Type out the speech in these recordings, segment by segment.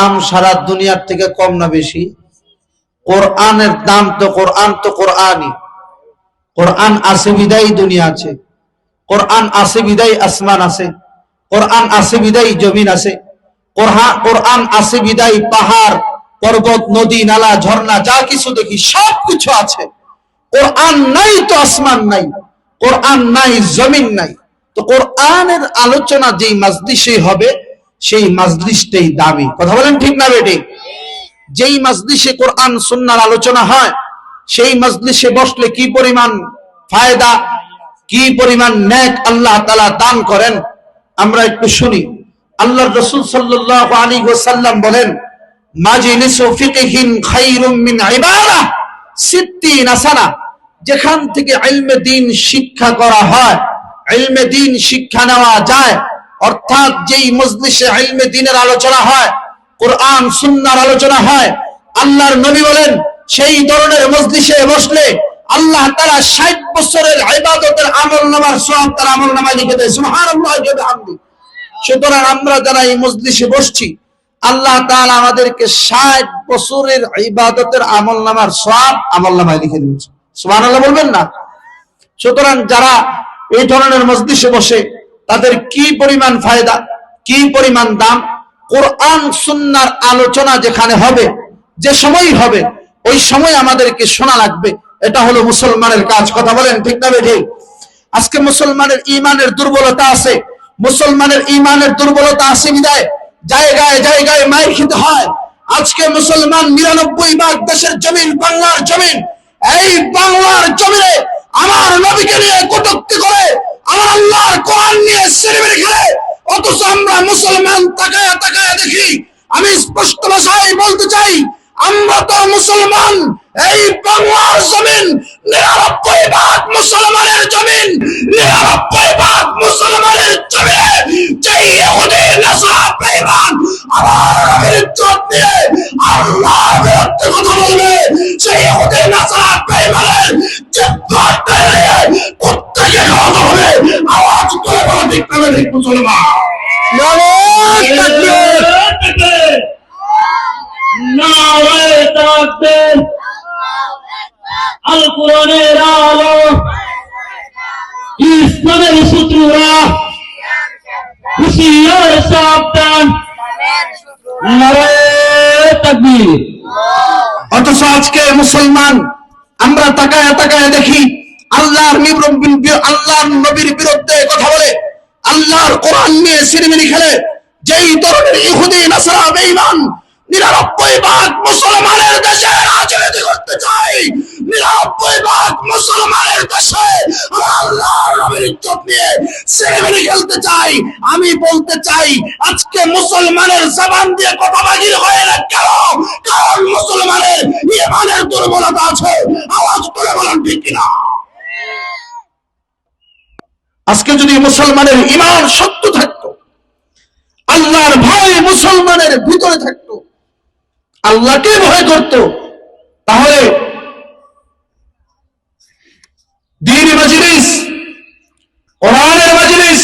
দাম সারা দুনিয়ার থেকে কম না বেশি? কোরআনের দাম তো কোরআন তো কোরআনই। কোরআন আছে, বিদায় দুনিয়া আছে। কোরআন আছে, বিদায় আসমান আছে। কোরআন আছে, বিদায় জমিন আছে। কোরআন আছে, বিদায় পাহাড়, পর্বত, নদী, নালা, ঝর্ণা, যা কিছু দেখি, সব কিছু আছে। কোরআন নাই তো আসমান নাই। কোরআন নাই, জমিন নাই। তো কোরআনের আলোচনা যেই মাজলিসে হবে সেই মাজলিসটাই দাবি। কথা বলেন ঠিক না বেটি যেই মাজলিসে কোরআন, সুন্নার আলোচনা হয়, সেই মজলিসে বসলে কি পরিমাণ ফায়দা, কি পরিমাণ ন্যাক আল্লাহ তালা দান করেন? আমরা একটু শুনি। আল্লাহ রসুল সাল্লাহ আলী ওসাল্লাম বলেন যেখান থেকে শিক্ষা করা হয় শিক্ষা নেওয়া যায় অর্থাৎ যেই মজলিসে ইলমে দিনের আলোচনা হয়, কোরআন, সুন্নার আলোচনা হয়, আল্লাহর নবী বলেন, সেই ধরনের মজলিসে বসলে আল্লাহ তারা ষাট বছরের ইবাদতের আমল নামার সব তার আমল নামায় লিখে দেয়। সুতরাং আমরা যারা এই মজলিসে বসছি, আল্লাহ তাআলা আমাদেরকে ষাট বছরের ইবাদতের আমল নামার সব আমল নামায় লিখে দিয়েছে। সুবহানাল্লাহ বলবেন না? সুতরাং যারা এই ধরনের মজলিসে বসে তাদের কি পরিমাণ ফায়দা, কি পরিমাণ দাম? কোরআন, সুন্নার আলোচনা যেখানে হবে, যে সময় হবে, ওই সময় আমাদেরকে শোনা লাগবে। এটা হলো মুসলমানের কাজ। কথা বলেন ঠিক না আজকে মুসলমানের ইমানের দুর্বলতা আছে। মুসলমানের ইমানের দুর্বলতা আছে বিদায়। জায়গায় জায়গায় মায়ের খেতে হয়। আজকে মুসলমান নিরানব্বই ভাগ দেশের জমিন, বাংলার জমিন, এই বাংলার জমিনে আমার নবীকে নিয়ে কটুক্তি করে আমার আল্লাহর কোরআন নিয়ে সেরেবেরে খেলে, অথচ আমরা মুসলমান তাকায়া তাকায়া দেখি, আমি স্পষ্ট ভাষায় বলতে চাই, আমরা তো মুসলমান, এই বাংলার জমিন, নিরানব্বই ভাগ মুসলমানের জমিন, নিরানব্বই ভাগ মুসলমানের জমিনে, যেই ইহুদি, নাসারা বেঈমান আমার নবীর ইজ্জত নিয়ে আল্লাহর বিরুদ্ধে কথা বলবে সেই ইহুদি নাসারা বেঈমানের জিব্বাটা নিয়ে প্রত্যেকে কথা হবে আওয়াজ করে মুসলমান আল কোরআনের আলো ইসলামের শত্রুরা হুশিয়ার সাবধান অথচ আজকে মুসলমান আমরা তাকায় তাকায় দেখি আল্লাহর আল্লাহর নবীর বিরুদ্ধে কথা বলে আল্লাহর কোরআন নিয়ে সিনেমিনি খেলে, যেই ধরনের ইহুদি, নাসারা নিরানব্বই ভাগ মুসলমানের দেশে রাজনীতি করতে চাই নিরানব্বই ভাগ মুসলমানের দেশে আল্লাহর নবীর ইজ্জত নিয়ে সিনেমিনি খেলতে চাই আমি বলতে চাই, আজকে মুসলমানের জবান দিয়ে কথা বাগির হয়ে না কেন? কারণ মুসলমানের ইমানের দুর্বলতা আছে, আওয়াজ করে বলেন ঠিক কিনা? আজকে যদি মুসলমানের ইমান সত্য থাকতো আল্লাহর ভয় মুসলমানের ভিতরে থাকতো আল্লাহকে ভয় করত তাহলে দিন মজলিস কোরআনের মজলিস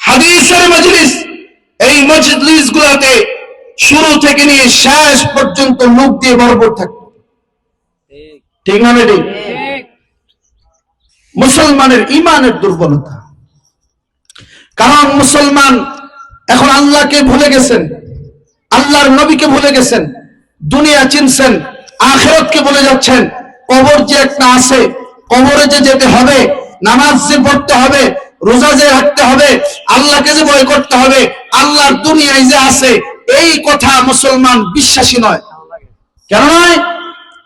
হাদিসের মজলিস এই মজলিস গুলাতে শুরু থেকে নিয়ে শেষ পর্যন্ত মুখ দিয়ে ভরপুর থাকতো। ঠিক। না ঠিক মুসলমানের ইমানের দুর্বলতা। কারণ মুসলমান এখন আল্লাহকে ভুলে গেছেন, আল্লাহর নবীকে ভুলে গেছেন, দুনিয়া চিনছেন, আখেরতকে ভুলে যাচ্ছেন। কবর যে একটা আছে, কবরে যে যেতে হবে, নামাজ যে পড়তে হবে, রোজা যে রাখতে হবে, আল্লাহকে যে ভয় করতে হবে, আল্লাহর দুনিয়ায় যে আছে, এই কথা মুসলমান বিশ্বাসী নয়। কেন নয়?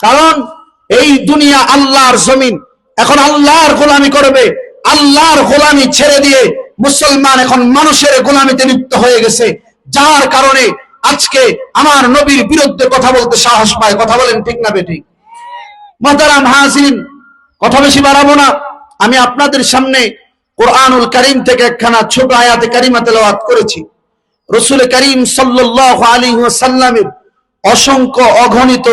কারণ এই দুনিয়া আল্লাহর জমিন। এখন আল্লাহর গোলামি করবে। আল্লাহর গোলামি ছেড়ে দিয়ে মুসলমান এখন মানুষের গোলামিতে লিপ্ত হয়ে গেছে। যার কারণে আজকে আমার নবীর বিরুদ্ধে কথা বলতে সাহস পায়। কথা বলেন ঠিক না বেঠিক? মহতারাম হাসিন কথা বেশি বাড়াবো না। আমি আপনাদের সামনে কোরআনুল করিম থেকে একখানা ছোট আয়াতে কারিমা তেলাওয়াত করেছি। রসুল করিম সাল্লাহ আলী সাল্লামের অসংখ্য অগণিত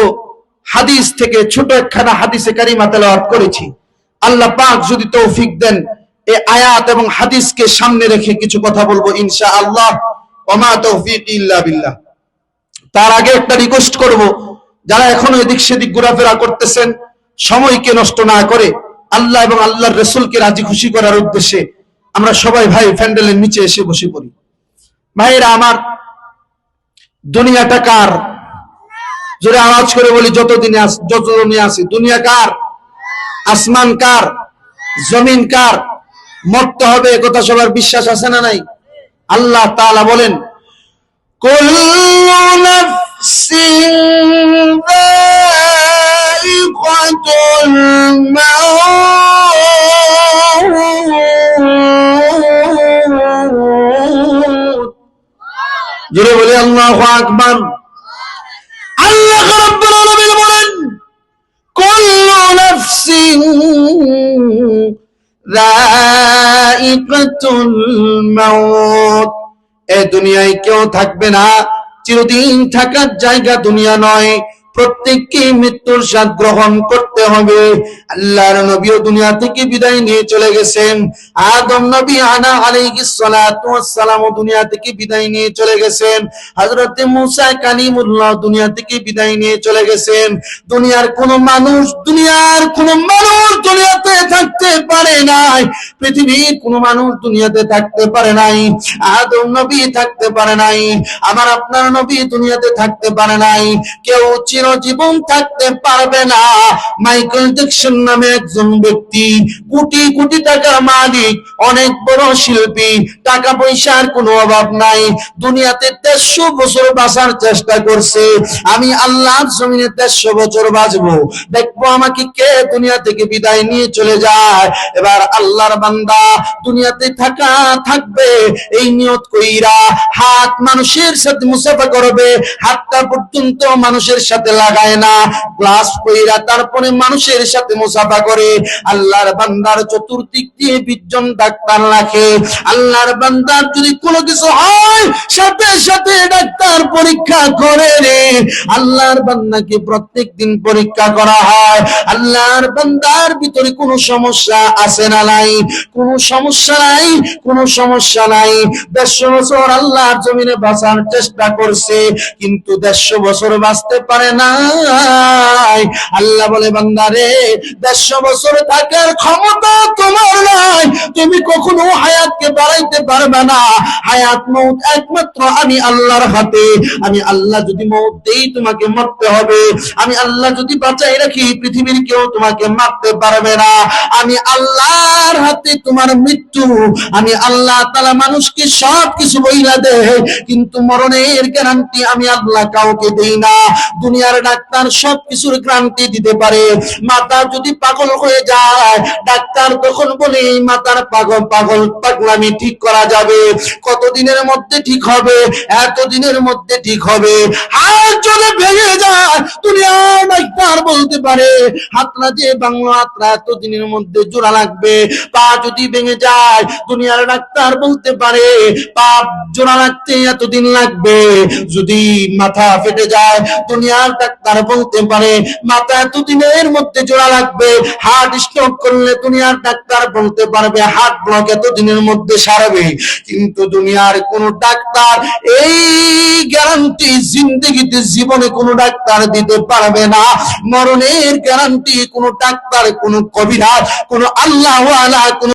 হাদিস থেকে ছোট একখানা হাদিসে কারিমা তেলাওয়াত করেছি। আল্লাহ পাক যদি তৌফিক দেন, এই আয়াত এবং হাদিসকে সামনে রেখে কিছু কথা বলব ইনশা আল্লাহ ওমা তৌফিক ইল্লা বিল্লাহ। তার আগে একটা রিকোয়েস্ট করব, যারা এখনও এদিক সেদিক ঘোরাফেরা করতেছেন, সময়কে নষ্ট না করে আল্লাহ এবং আল্লাহর রসুলকে রাজি খুশি করার উদ্দেশ্যে আমরা সবাই ভাই প্যান্ডেলের নিচে এসে বসে পড়ি। ভাইরা আমার দুনিয়াটা কার? জোরে আওয়াজ করে বলি, যতদিনে যতদিনে আসি, দুনিয়া কার? আসমান কার, জমিন কার, মরতে হবে এ কথা সবার বিশ্বাস আছে না নাই? আল্লাহ তাআলা বলেন জোরে বলি, আল্লাহু আকবার। এ দুনিয়ায় কেউ থাকবে না, চিরদিন থাকার জায়গা দুনিয়া নয়। প্রত্যেককে মৃত্যুর স্বাদ গ্রহণ করতে হবে। আল্লাহর নবীও দুনিয়া থেকে বিদায় নিয়ে চলে গেছেন। আদম নবী আনা আলাইহিস সালাতু ওয়াস সালাম দুনিয়া থেকে বিদায় নিয়ে চলে গেছেন। হযরত মুসা কালিমুল্লাহ দুনিয়া থেকে বিদায় নিয়ে চলে গেছেন। দুনিয়ার কোন মানুষ, দুনিয়ার কোন মানুষ দুনিয়াতে থাকতে পারে নাই। পৃথিবীর কোন মানুষ দুনিয়াতে থাকতে পারে নাই। আদম নবী থাকতে পারে নাই। আমার আপনার নবী দুনিয়াতে থাকতে পারে নাই। কেউ চিরজীবন থাকতে পারবে না। মাইকেল জ্যাকসন নামে একজন ব্যক্তি কোটি কোটি টাকার মালিক, অনেক বড় শিল্পী, টাকা পয়সার কোনো অভাব নাই। দুনিয়াতে দেড়শো বছর বাঁচার চেষ্টা করছে। আমি আল্লাহর জমিনে দেড়শো বছর বাঁচবো। দেখব আমাকে কে দুনিয়া থেকে বিদায় নিয়ে চলে যায়। এবার আল্লাহর বান্দা দুনিয়াতে থাকা থাকবে, এই নিয়ত কইরা হাত মানুষের সাথে মুসাফা করবে, হাতটা পর্যন্ত মানুষের সাথে লাগায় না। গ্লাস কইরা তারপরে মানুষের সাথে মুসাফা করে, আল্লাহর বান্দার চতুর্দিক দিয়ে বিশজন ডাক্তার রাখে। আল্লাহর বান্দার যদি কোনো কিছু হয়, সাথে সাথে ডাক্তার পরীক্ষা করে রে। আল্লাহর বান্দাকে প্রত্যেক দিন পরীক্ষা করা হয়। আল্লাহর বান্দার ভিতরে কোনো সমস্যা আছে না নাই? কোনো সমস্যা নাই, কোনো সমস্যা নাই। দেড়শো বছর আল্লাহর জমিনে বাঁচার চেষ্টা করছে, কিন্তু দেড়শো বছর বাঁচতে পারে না আল্লাহ বলে বান্দারে, দেড়শো বছর থাকার ক্ষমতা তোমার নাই। তুমি কখনো হায়াতকে বাড়াইতে পারবে না। হায়াত মৌত একমাত্র আমি আল্লাহর হাতে। আমি আল্লাহ যদি মৌত দেই তোমাকে মরতে হবে। আমি আল্লাহ যদি বাঁচাই রাখি, পৃথিবীর কেউ তোমাকে মারতে পারবে না। আমি আল্লাহর হাতে তোমার মৃত্যু। আমি আল্লাহ তালা মানুষকে সব কিছু বইলা দে। কিন্তু মরণের গ্যারান্টি আমি আল্লাহ কাউকে দেই না। দুনিয়ার ডাক্তার সব কিছুর গ্যারান্টি দিতে পারে। মাথা যদি পাগল হয়ে যায়, ডাক্তার তখন বলে মাথার পাগল পাগল, পাগলামি ঠিক করা যাবে। কতদিনের মধ্যে ঠিক হবে? এতদিনের মধ্যে ঠিক হবে। হাত যদি ভেঙে যায় দুনিয়ার ডাক্তার বলতে পারে। হাতরা যে বাংলা হাতরা এতদিনের মধ্যে জোড়া লাগবে। পা যদি ভেঙে যায়, দুনিয়ার ডাক্তার বলতে পারে পা জোড়া লাগতে এতদিন লাগবে। যদি মাথা ফেটে যায়, দুনিয়ার ডাক্তার বলতে পারে, মাথা এতদিনের মধ্যে জোড়া লাগবে। হার্ট স্ট্রোক করলে দুনিয়ার ডাক্তার বলতে পারবে, হার্ট ব্লক এতদিনের মধ্যে সারাবে। কিন্তু দুনিয়ার কোন ডাক্তার এই গ্যারান্টি জিন্দগিতে জীবনে কোনো ডাক্তার দিতে পারবে না। মরণের গ্যারান্টি কোনো ডাক্তার, কোনো কবিরাজ, কোনো আল্লাহ কোন